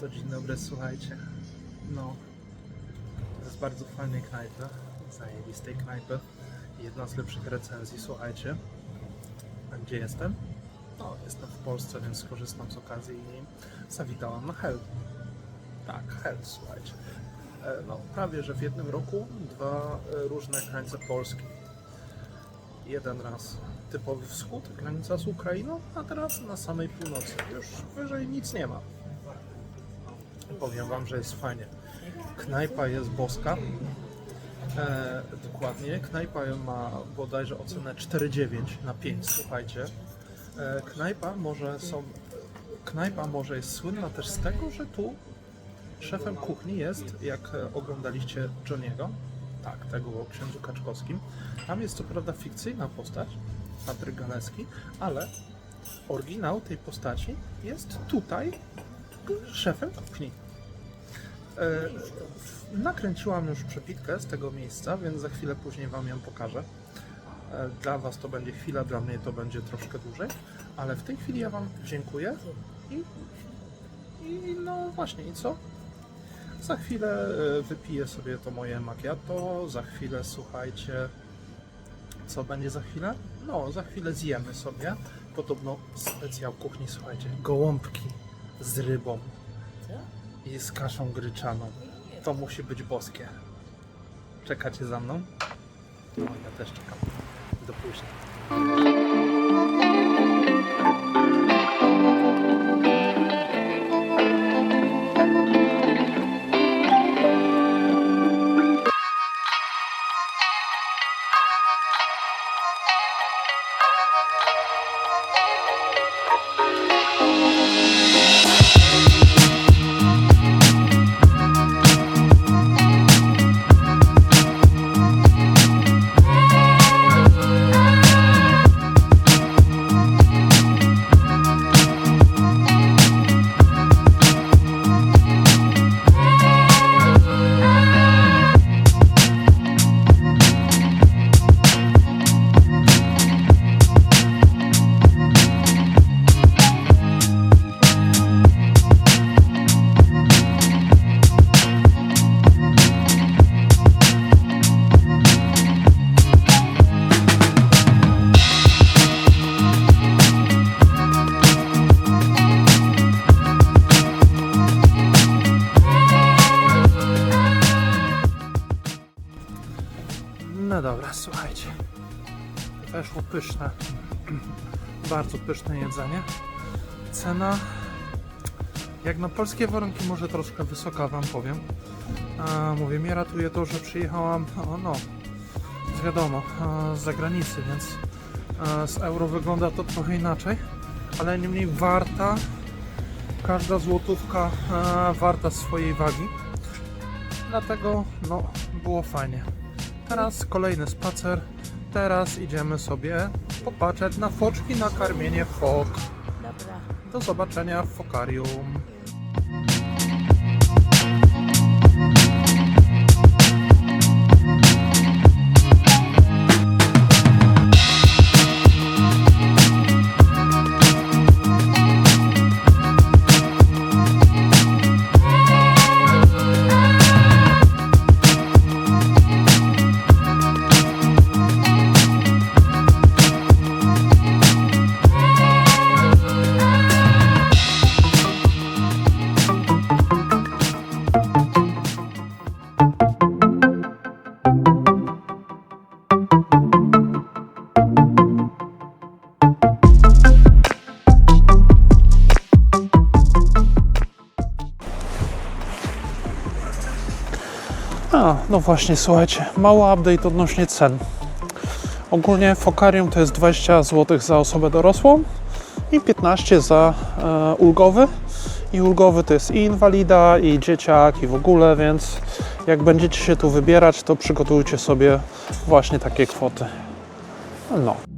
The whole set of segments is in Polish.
to dzień dobry, słuchajcie. No, to jest bardzo fajnej knajpy, zajebistej knajpy. Jedna z lepszych recenzji, słuchajcie. A gdzie jestem? No, jestem w Polsce, więc skorzystam z okazji i zawitałam na Hell. Tak, Hell, słuchajcie. E, No, prawie, że w jednym roku dwa różne krańce Polski. Jeden raz typowy wschód, granica z Ukrainą, a teraz na samej północy. Już wyżej nic nie ma. Powiem Wam, że jest fajnie. Knajpa jest boska. E, dokładnie. Knajpa ma bodajże ocenę 4,9 na 5, słuchajcie. E, knajpa może są. Knajpa może jest słynna też z tego, że tu szefem kuchni jest, jak oglądaliście Johniego, tak, tego o księdzu Kaczkowskim. Tam jest co prawda fikcyjna postać, Patryk Galeski, ale oryginał tej postaci jest tutaj szefem kuchni. E, nakręciłam już przepitkę z tego miejsca, więc za chwilę później Wam ją pokażę. E, dla Was to będzie chwila, dla mnie to będzie troszkę dłużej, ale w tej chwili ja Wam dziękuję i, i no właśnie, i co? Za chwilę e, wypiję sobie to moje macchiato, za chwilę słuchajcie, co będzie za chwilę? No, za chwilę zjemy sobie. Podobno specjal kuchni, słuchajcie, gołąbki z rybą i z kaszą gryczaną. To musi być boskie. Czekacie za mną? No, ja też czekam. Do później. No dobra, słuchajcie. Weszło pyszne. Bardzo pyszne jedzenie. Cena jak na polskie warunki może troszkę wysoka wam powiem. A, mówię, mnie ratuje to, że przyjechałam, o, no, wiadomo, z zagranicy, więc z euro wygląda to trochę inaczej, ale niemniej warta, każda złotówka warta swojej wagi. Dlatego, no, było fajnie. Teraz kolejny spacer. Teraz idziemy sobie popatrzeć na foczki, na karmienie fok. Dobra. Do zobaczenia w fokarium. No właśnie, słuchajcie, mały update odnośnie cen. Ogólnie fokarium to jest 20 zł za osobę dorosłą i 15 za e, ulgowy. I ulgowy to jest i inwalida, i dzieciak, i w ogóle, więc jak będziecie się tu wybierać, to przygotujcie sobie właśnie takie kwoty. No.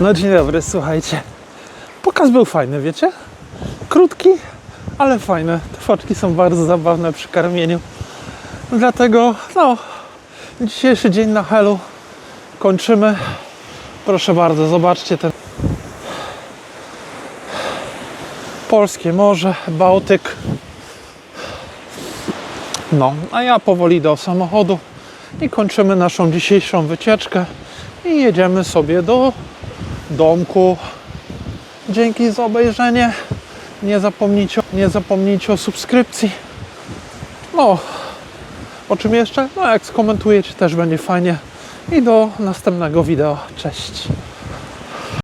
No dzień dobry, słuchajcie. Pokaz był fajny, wiecie? Krótki, ale fajny. Te foczki są bardzo zabawne przy karmieniu. Dlatego, no, dzisiejszy dzień na Helu kończymy. Proszę bardzo, zobaczcie ten polskie morze, Bałtyk. No, a ja powoli do samochodu i kończymy naszą dzisiejszą wycieczkę i jedziemy sobie do domku. Dzięki za obejrzenie. Nie zapomnijcie, nie zapomnijcie o subskrypcji. No, o czym jeszcze? No, jak skomentujecie, też będzie fajnie. I do następnego wideo. Cześć.